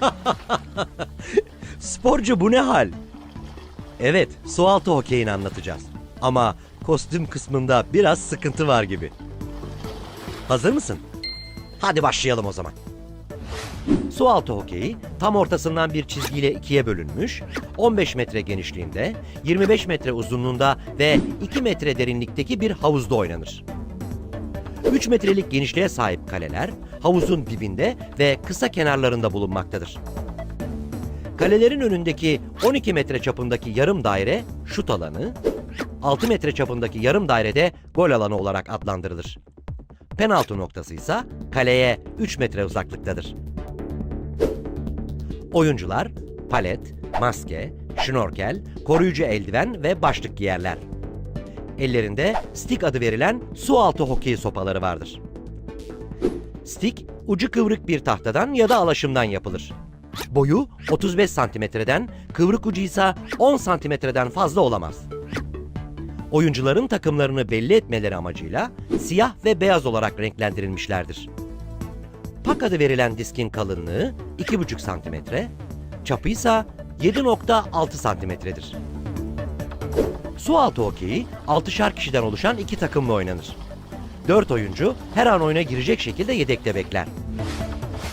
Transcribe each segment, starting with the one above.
Sporcu bu ne hal? Evet, sualtı hokeyini anlatacağız. Ama kostüm kısmında biraz sıkıntı var gibi. Hazır mısın? Hadi başlayalım o zaman. Sualtı hokeyi tam ortasından bir çizgiyle ikiye bölünmüş, 15 metre genişliğinde, 25 metre uzunluğunda ve 2 metre derinlikteki bir havuzda oynanır. 3 metrelik genişliğe sahip kaleler havuzun dibinde ve kısa kenarlarında bulunmaktadır. Kalelerin önündeki 12 metre çapındaki yarım daire şut alanı, 6 metre çapındaki yarım dairede gol alanı olarak adlandırılır. Penaltı noktası ise kaleye 3 metre uzaklıktadır. Oyuncular palet, maske, şnorkel, koruyucu eldiven ve başlık giyerler. Ellerinde stick adı verilen su altı hokeyi sopaları vardır. Stick ucu kıvrık bir tahtadan ya da alaşımdan yapılır. Boyu 35 santimetreden, kıvrık ucu ise 10 santimetreden fazla olamaz. Oyuncuların takımlarını belli etmeleri amacıyla siyah ve beyaz olarak renklendirilmişlerdir. Pak adı verilen diskin kalınlığı 2,5 santimetre, çapı ise 7,6 santimetredir. Sualtı hokeyi 6'şar kişiden oluşan iki takımla oynanır. 4 oyuncu her an oyuna girecek şekilde yedekte bekler.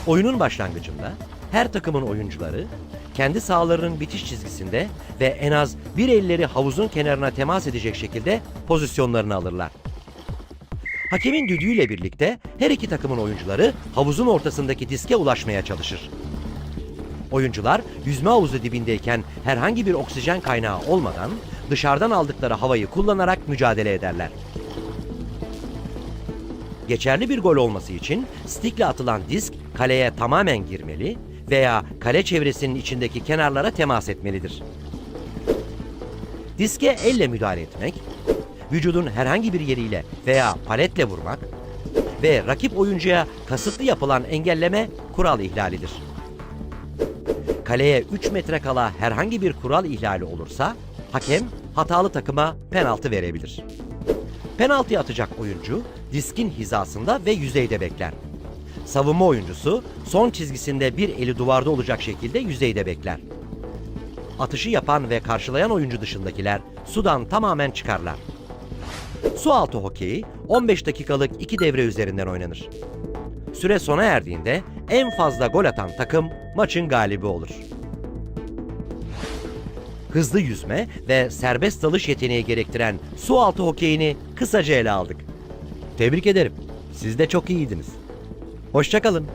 Oyunun başlangıcında her takımın oyuncuları kendi sahalarının bitiş çizgisinde ve en az bir elleri havuzun kenarına temas edecek şekilde pozisyonlarını alırlar. Hakemin düdüğüyle birlikte her iki takımın oyuncuları havuzun ortasındaki diske ulaşmaya çalışır. Oyuncular yüzme havuzu dibindeyken herhangi bir oksijen kaynağı olmadan dışarıdan aldıkları havayı kullanarak mücadele ederler. Geçerli bir gol olması için stickle atılan disk kaleye tamamen girmeli veya kale çevresinin içindeki kenarlara temas etmelidir. Diske elle müdahale etmek, vücudun herhangi bir yeriyle veya paletle vurmak ve rakip oyuncuya kasıtlı yapılan engelleme kural ihlalidir. Kaleye 3 metre kala herhangi bir kural ihlali olursa hakem hatalı takıma penaltı verebilir. Penaltı atacak oyuncu diskin hizasında ve yüzeyde bekler. Savunma oyuncusu son çizgisinde bir eli duvarda olacak şekilde yüzeyde bekler. Atışı yapan ve karşılayan oyuncu dışındakiler sudan tamamen çıkarlar. Su altı hokeyi 15 dakikalık iki devre üzerinden oynanır. Süre sona erdiğinde en fazla gol atan takım maçın galibi olur. Hızlı yüzme ve serbest dalış yeteneği gerektiren su altı hokeyini kısaca ele aldık. Tebrik ederim. Siz de çok iyiydiniz. Hoşçakalın.